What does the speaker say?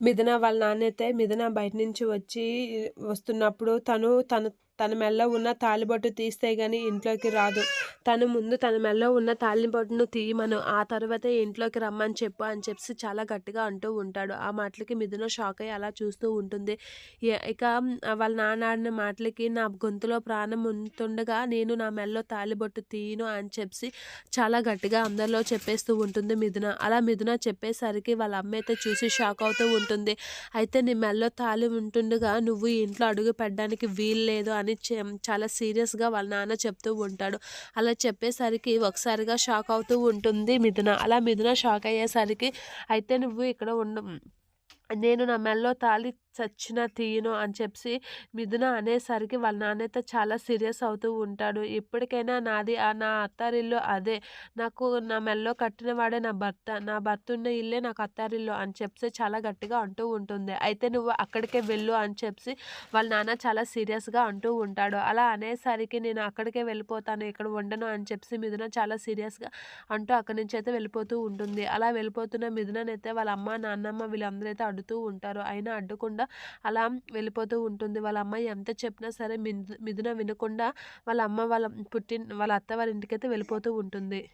మిథున వాళ్ళ నాన్న అయితే మిథున బయట నుంచి వచ్చి వస్తున్నప్పుడు తను తను తన మెల్ల ఉన్న తాలిబొట్టు తీస్తే గానీ ఇంట్లోకి రాదు. తను ముందు తన మెల్ల ఉన్న తాలిబొట్టును తీయమను ఆ తర్వాత ఇంట్లోకి రమ్మని చెప్పు అని చెప్పి చాలా గట్టిగా అంటూ ఉంటాడు. ఆ మాటలకి మిథున షాక్ అయ్యి అలా చూస్తూ ఉంటుంది. ఇక వాళ్ళ నాన్న ఆడిన మాటలకి నా గొంతులో ప్రాణం ఉంటుండగా నేను నా మెల్లో తాలిబొట్టు తీయను అని చెప్పి చాలా గట్టిగా అందరిలో చెప్పేస్తూ ఉంటుంది మిథున. అలా మిథున చెప్పేసరికి వాళ్ళ అమ్మ అయితే చూసి షాక్ అవుతూ ఉంటుంది. అయితే నీ మెల్లో తాలి ఉంటుండగా నువ్వు ఇంట్లో అడుగు పెట్టడానికి వీలు లేదు అని అని చాలా సీరియస్గా వాళ్ళ నాన్న చెప్తూ ఉంటాడు. అలా చెప్పేసరికి ఒకసారిగా షాక్ అవుతూ ఉంటుంది మిథున. అలా మిథున షాక్ అయ్యేసరికి అయితే నువ్వు ఇక్కడ ఉండ. నేను నా మెల్లో తాళి చచ్చిన తీయను అని చెప్పి మిథున అనేసరికి వాళ్ళ నాన్నైతే చాలా సీరియస్ అవుతూ ఉంటాడు. ఇప్పటికైనా నాది ఆ నా అత్తారిల్లు అదే. నాకు నా మెల్లో కట్టిన వాడే నా భర్త. నా భర్త ఉన్న ఇల్లే నాకు అత్తారిల్లు అని చెప్పి చాలా గట్టిగా అంటూ ఉంటుంది. అయితే నువ్వు అక్కడికే వెళ్ళు అని చెప్పి వాళ్ళ నాన్న చాలా సీరియస్గా అంటూ ఉంటాడు. అలా అనేసరికి నేను అక్కడికే వెళ్ళిపోతాను ఇక్కడ ఉండను అని చెప్పి మిథున చాలా సీరియస్గా అంటూ అక్కడి నుంచి అయితే వెళ్ళిపోతూ ఉంటుంది. అలా వెళ్ళిపోతున్న మిథుననైతే వాళ్ళ అమ్మ నాన్నమ్మ వీళ్ళందరూ అయితే అడుతూ ఉంటారు. అయినా అడ్డకుండా అలా వెళ్ళిపోతూ ఉంటుంది. వాళ్ళ అమ్మాయి ఎంత చెప్పినా సరే మిథు- మిథున వినకుండా వాళ్ళ అమ్మ వాళ్ళ పుట్టిన వాళ్ళ అత్త వారి ఇంటికైతే వెళ్ళిపోతూ ఉంటుంది.